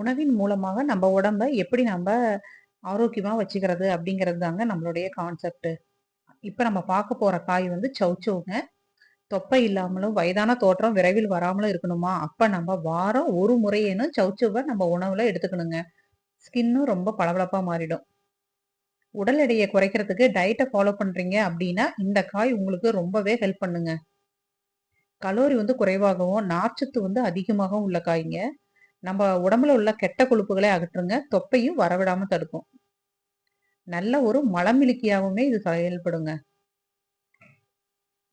உணவின் மூலமாக நம்ம உடம்ப எப்படி நம்ம ஆரோக்கியமாக வச்சுக்கிறது அப்படிங்கிறது தாங்க நம்மளுடைய கான்செப்ட். இப்போ நம்ம பார்க்க போகிற காய் வந்து சவுச்சவுங்க தொப்பை இல்லாமலும், வயதான தோற்றம் விரைவில் வராமலும் இருக்கணுமா, அப்போ நம்ம வாரம் ஒரு முறையேனும் சவுச்சவை நம்ம உணவில் எடுத்துக்கணுங்க. ஸ்கின்னும் ரொம்ப பளபளப்பாக மாறிடும். உடல் எடையை குறைக்கிறதுக்கு டயட்டை ஃபாலோ பண்ணுறீங்க அப்படின்னா, இந்த காய் உங்களுக்கு ரொம்பவே ஹெல்ப் பண்ணுங்க. கலோரி வந்து குறைவாகவும், நார்ச்சத்து வந்து அதிகமாகவும் உள்ள காய்ங்க. நம்ம உடம்புல உள்ள கெட்ட கொழுப்புகளை அகற்றுங்க. தொப்பையும் வரவிடாம தடுக்கும். நல்ல ஒரு மலமிழுக்கியாகவுமே இது செயல்படுங்க.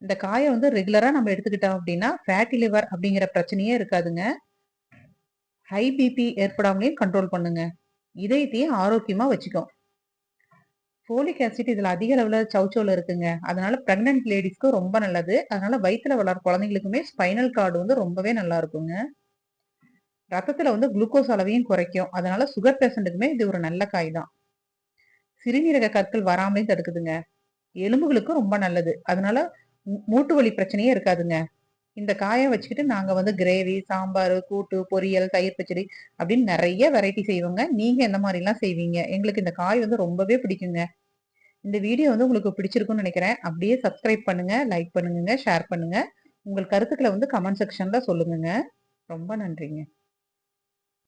இந்த காய வந்து ரெகுலரா நம்ம எடுத்துக்கிட்டோம் அப்படின்னா, ஃபேட்டி லிவர் அப்படிங்கிற பிரச்சனையே இருக்காதுங்க. ஹை பிபி ஏற்படாமலேயும் கண்ட்ரோல் பண்ணுங்க. இதயத்தையும் ஆரோக்கியமா வச்சுக்கும். ஃபோலிக் ஆசிட் இதுல அதிக அளவுல சௌசௌல இருக்குங்க. அதனால பிரெக்னன்ட் லேடிஸ்க்கு ரொம்ப நல்லது. அதனால வயிற்றுல வளர்ற குழந்தைங்களுக்குமே ஸ்பைனல் கார்டு வந்து ரொம்பவே நல்லா இருக்குங்க. ரத்தத்துல வந்து குளுக்கோஸ் அளவையும் குறைக்கும். அதனால சுகர் பேஷண்ட்டுக்குமே இது ஒரு நல்ல காய் தான். சிறுநீரக கற்கள் வராமலையும் தடுக்குதுங்க. எலும்புகளுக்கும் ரொம்ப நல்லது. அதனால மூ மூட்டு வலி பிரச்சனையே இருக்காதுங்க. இந்த காயை வச்சுக்கிட்டு நாங்கள் வந்து கிரேவி, சாம்பார் கூட்டு, பொரியல், தயிர் பச்சடி அப்படின்னு நிறைய வெரைட்டி செய்வோங்க. நீங்கள் எந்த மாதிரிலாம் செய்வீங்க? எங்களுக்கு இந்த காய் வந்து ரொம்பவே பிடிக்குங்க. இந்த வீடியோ வந்து உங்களுக்கு பிடிச்சிருக்கும்னு நினைக்கிறேன் அப்படியே சப்ஸ்கிரைப் பண்ணுங்கள் லைக் பண்ணுங்கங்க, ஷேர் பண்ணுங்கள் உங்கள் கருத்துக்களை வந்து கமெண்ட் செக்ஷனில் சொல்லுங்கங்க. ரொம்ப நன்றிங்க.